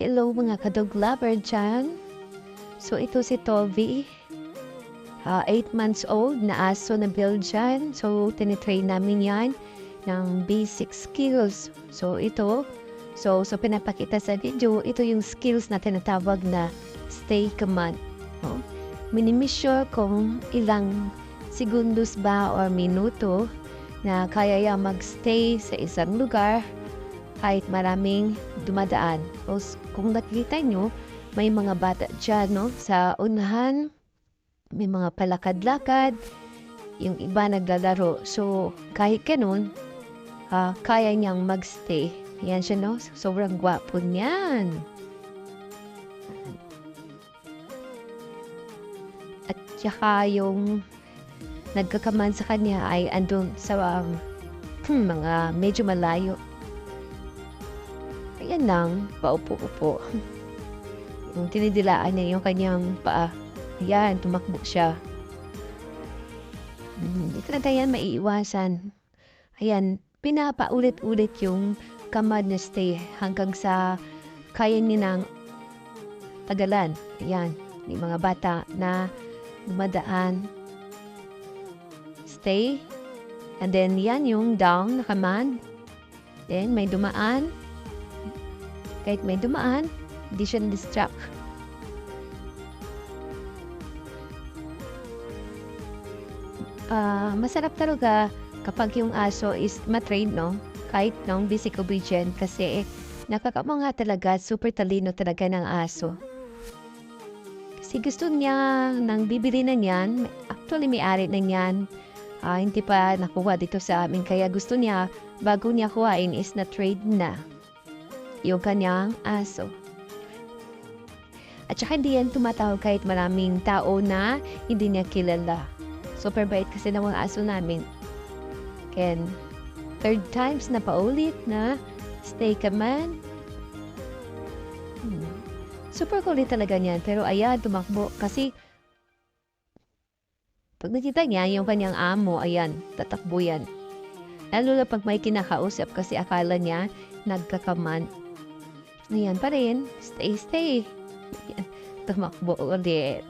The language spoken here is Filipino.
Hello mga kadog lover dyan. So ito si Toby. 8 months old na aso na Belgian. So tinitrain namin yan ng basic skills. So ito, so, so pinapakita sa video, ito yung skills na tinatawag na stay command. No? Minimeasure kung ilang segundos ba or minuto na kaya yan magstay sa isang lugar kahit maraming dumadaan. O, kung nakikita nyo, may mga bata dyan, no? Sa unahan, may mga palakad-lakad, yung iba naglalaro. So, kahit ganun, ah, kaya niyang magstay. Yan siya, no? Sobrang gwapo niyan. At saka yung nagkakaman sa kanya ay andun sa um, mga medyo malayo. Ayan lang, paupo-upo. Yung tinidilaan niya yung kanyang paa. Ayan, tumakbo siya. Hmm, Hindi talaga yan maiiwasan. Ayan, pinapaulit-ulit yung kamad na stay hanggang sa kaya niya ng tagalan. Ayan, may mga bata na dumadaan. Stay. And then, yan yung down na command. Then, may dumaan. Kahit may dumaan, hindi siya distract. Ah, masarap talaga kapag yung aso is matrain, no? Kahit nung basic obedient kasi nakakamanga talaga, super talino talaga ng aso. Kasi gusto niya nang bibili na niyan, actually may-ari na niyan, ah, hindi pa nakuha dito sa amin. Kaya gusto niya, bago niya kuhain is na trade na yung kanyang aso. At saka hindi yan tumatawag kahit maraming tao na hindi niya kilala. Super bait kasi ng mga aso namin. Ken, third times na paulit na stay ka man. Hmm. Super kulit talaga niyan. Pero ayan, tumakbo. Kasi pag nakita niya yung kanyang amo, ayan, tatakbo yan. Lalo na pag may kinakausap kasi akala niya nagkakaman. Ayan pa rin. Stay, stay. Tumakbo ulit.